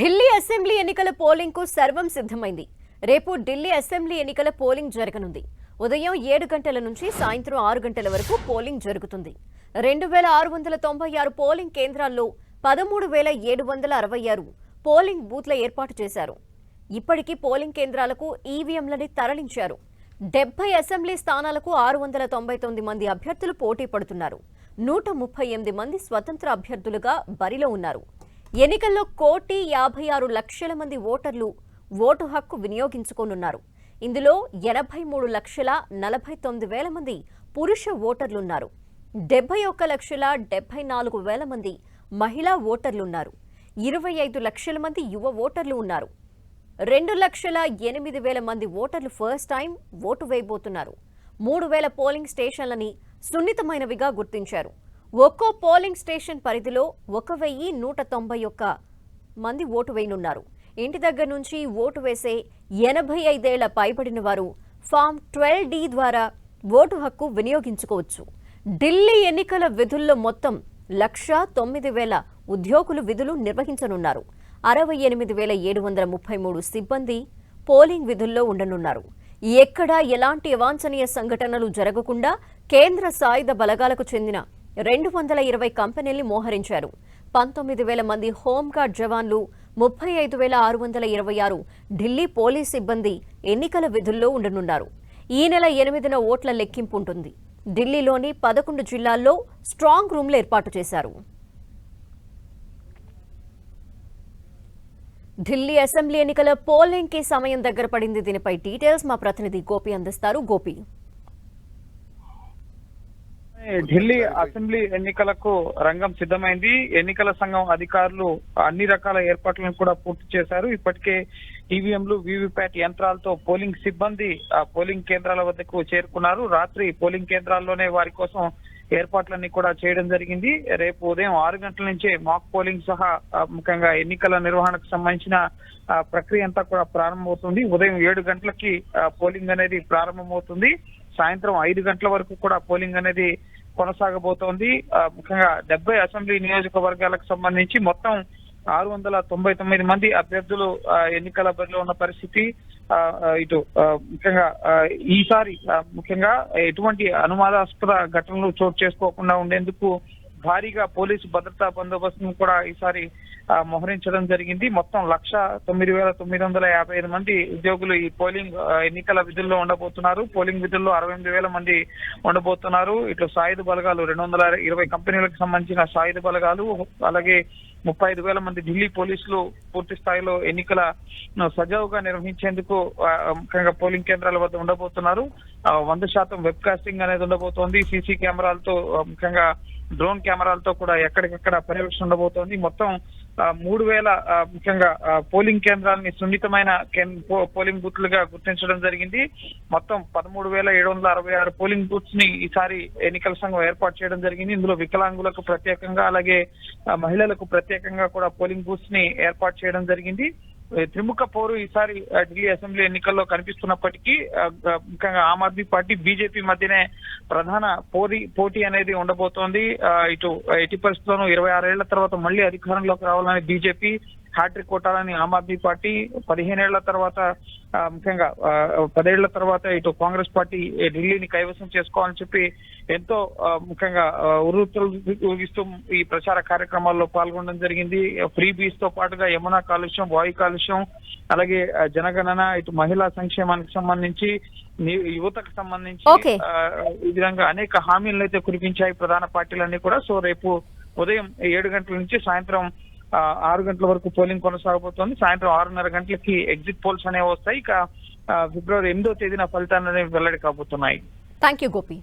Delhi assembly ఎన్నికల పోలింగ్కు సర్వం సిద్ధమైంది. రేపు ఢిల్లీ అసెంబ్లీ ఎన్నికల పోలింగ్ జరగనుంది. ఉదయం ఏడు గంటల నుంచి సాయంత్రం ఆరు గంటల వరకు పోలింగ్ జరుగుతుంది. రెండు వేల ఆరు వందల తొంభై ఆరు పోలింగ్ కేంద్రాల్లో పదమూడు వేల ఏడు వందల అరవై ఆరు పోలింగ్ బూత్ల ఏర్పాటు చేశారు. ఇప్పటికీ పోలింగ్ కేంద్రాలకు ఈవీఎంలని తరలించారు. డెబ్బై అసెంబ్లీ స్థానాలకు ఆరు వందల తొంభై తొమ్మిది మంది అభ్యర్థులు పోటీ పడుతున్నారు. నూట ముప్పై ఎనిమిది మంది స్వతంత్ర అభ్యర్థులుగా బరిలో ఉన్నారు. ఎన్నికల్లో కోటి యాభై ఆరు లక్షల మంది ఓటర్లు ఓటు హక్కు వినియోగించుకోనున్నారు. ఇందులో ఎనభై మూడు లక్షల నలభై తొమ్మిది వేల మంది పురుష ఓటర్లున్నారు. డెబ్బై ఒక్క లక్షల డెబ్బై నాలుగు వేల మంది మహిళా ఓటర్లున్నారు. ఇరవై ఐదు లక్షల మంది యువ ఓటర్లు ఉన్నారు. రెండు లక్షల ఎనిమిది వేల మంది ఓటర్లు ఫస్ట్ టైం ఓటు వేయబోతున్నారు. మూడు వేల పోలింగ్ స్టేషన్లని సున్నితమైనవిగా గుర్తించారు. ఒక్కో పోలింగ్ స్టేషన్ పరిధిలో ఒక వెయ్యి నూట తొంభై ఒక్క మంది ఓటు వేయనున్నారు. ఇంటి దగ్గర నుంచి ఓటు వేసే ఎనభై ఐదేళ్ళ పైబడిన వారు ఫామ్ ట్వెల్వ్ డి ద్వారా ఓటు హక్కు వినియోగించుకోవచ్చు. ఢిల్లీ ఎన్నికల విధుల్లో మొత్తం లక్ష తొమ్మిది వేల ఉద్యోగులు విధులు నిర్వహించనున్నారు. అరవై ఎనిమిది వేల ఏడు వందల ముప్పై మూడు సిబ్బంది పోలింగ్ విధుల్లో ఉండనున్నారు. ఎక్కడా ఎలాంటి అవాంఛనీయ సంఘటనలు జరగకుండా కేంద్ర సాయుధ బలగాలకు చెందిన రెండు వందల ఇరవై కంపెనీల్ని మోహరించారు. పంతొమ్మిది వేల మంది హోంగార్డ్ జవాన్లు ముప్పై ఐదు వేల ఆరు వందల ఇరవై ఆరు ఢిల్లీ పోలీస్ సిబ్బంది ఎన్నికల విధుల్లో ఉండనున్నారు. ఈ నెల ఎనిమిదిన ఓట్ల లెక్కింపు ఉంటుంది. ఢిల్లీలోని పదకొండు జిల్లాల్లో స్ట్రాంగ్ రూమ్లు ఏర్పాటు చేశారు. ఢిల్లీ అసెంబ్లీ ఎన్నికల పోలింగ్కి సమయం దగ్గర పడింది. దీనిపై డీటెయిల్స్ మా ప్రతినిధి గోపి అందిస్తారు. గోపి. ఢిల్లీ అసెంబ్లీ ఎన్నికలకు రంగం సిద్ధమైంది. ఎన్నికల సంఘం అధికారులు అన్ని రకాల ఏర్పాట్లను కూడా పూర్తి చేశారు. ఇప్పటికే ఈవీఎంలు వీవీప్యాట్ యంత్రాలతో పోలింగ్ సిబ్బంది ఆ పోలింగ్ కేంద్రాల వద్దకు చేరుకున్నారు. రాత్రి పోలింగ్ కేంద్రాల్లోనే వారి కోసం ఏర్పాట్లన్నీ కూడా చేయడం జరిగింది. రేపు ఉదయం ఆరు గంటల నుంచే మాక్ పోలింగ్ సహా ముఖ్యంగా ఎన్నికల నిర్వహణకు సంబంధించిన ఆ, ప్రక్రియ అంతా కూడా ప్రారంభమవుతుంది. ఉదయం ఏడు గంటలకి పోలింగ్ అనేది ప్రారంభమవుతుంది. సాయంత్రం ఐదు గంటల వరకు కూడా పోలింగ్ అనేది కొనసాగబోతోంది. ముఖ్యంగా డెబ్బై అసెంబ్లీ నియోజకవర్గాలకు సంబంధించి మొత్తం ఆరు వందల తొంభై తొమ్మిది మంది అభ్యర్థులు ఆ, ఎన్నికల బరిలో ఉన్న పరిస్థితి ఆ, ఇటు ముఖ్యంగా ఆ, ఈసారి ముఖ్యంగా ఎటువంటి అనుమానాస్పద ఘటనలు చోటు చేసుకోకుండా ఉండేందుకు భారీగా పోలీసు భద్రతా బందోబస్తును కూడా ఈసారి మోహరించడం జరిగింది. మొత్తం లక్ష తొమ్మిది వేల తొమ్మిది వందల యాభై ఐదు మంది ఉద్యోగులు ఈ పోలింగ్ ఎన్నికల విధుల్లో ఉండబోతున్నారు. పోలింగ్ విధుల్లో అరవై ఎనిమిది వేల మంది ఉండబోతున్నారు. ఇటు సాయుధ బలగాలు రెండు వందల ఇరవై కంపెనీలకు సంబంధించిన సాయుధ బలగాలు అలాగే ముప్పై ఐదు వేల మంది ఢిల్లీ పోలీసులు పూర్తి స్థాయిలో ఎన్నికల సజావుగా నిర్వహించేందుకు ముఖ్యంగా పోలింగ్ కేంద్రాల వద్ద ఉండబోతున్నారు. వంద శాతం వెబ్ కాస్టింగ్ అనేది ఉండబోతోంది. సీసీ కెమెరాలతో ముఖ్యంగా డ్రోన్ కెమెరాలతో కూడా ఎక్కడికక్కడ పర్యవేక్షణ ఉండబోతోంది. మొత్తం మూడు వేల ముఖ్యంగా పోలింగ్ కేంద్రాలని సున్నితమైన కేన్- పో- పోలింగ్ బూత్లుగా గుర్తించడం జరిగింది. మొత్తం పదమూడు వేల ఏడు వందల అరవై ఆరు పోలింగ్ బూత్స్ని ఈసారి ఎన్నికల సంఘం ఏర్పాటు చేయడం జరిగింది. ఇందులో వికలాంగులకు ప్రత్యేకంగా అలాగే మహిళలకు ప్రత్యేకంగా కూడా పోలింగ్ బూత్స్ని ఏర్పాటు చేయడం జరిగింది. త్రిముఖ పోరు ఈసారి ఢిల్లీ అసెంబ్లీ ఎన్నికల్లో కనిపిస్తున్నప్పటికీ ముఖ్యంగా ఆమ్ ఆద్మీ పార్టీ బీజేపీ మధ్యనే ప్రధాన పోటీ పోటీ అనేది ఉండబోతోంది. ఇటు ఎట్టి పరిస్థితుల్లోనూ ఇరవై ఆరేళ్ళ తర్వాత మళ్ళీ అధికారంలోకి రావాలని బీజేపీ హ్యాట్రిక్ కొట్టాలని ఆమ్ ఆద్మీ పార్టీ పదిహేనేళ్ళ తర్వాత ముఖ్యంగా పదేళ్ళ తర్వాత ఇటు కాంగ్రెస్ పార్టీ ఢిల్లీని కైవసం చేసుకోవాలని చెప్పి ఎంతో ముఖ్యంగా ఊగిస్తూ ఈ ప్రచార కార్యక్రమాల్లో పాల్గొనడం జరిగింది. ఫ్రీ బీచ్తో పాటుగా యమునా కాలుష్యం వాయు కాలుష్యం అలాగే జనగణన ఇటు మహిళా సంక్షేమానికి సంబంధించి యువతకు సంబంధించి ఈ విధంగా అనేక హామీలను అయితే కురిపించాయి ప్రధాన పార్టీలన్నీ కూడా. సో రేపు ఉదయం ఏడు గంటల నుంచి సాయంత్రం ఆరు గంటల వరకు పోలింగ్ కొనసాగబోతోంది. సాయంత్రం ఆరున్నర గంటలకి ఎగ్జిట్ పోల్స్ అనేవి వస్తాయి. ఇక ఫిబ్రవరి ఎనిమిదో తేదీన ఫలితాలు అనేవి వెల్లడి కాబోతున్నాయి. Thank you Gopi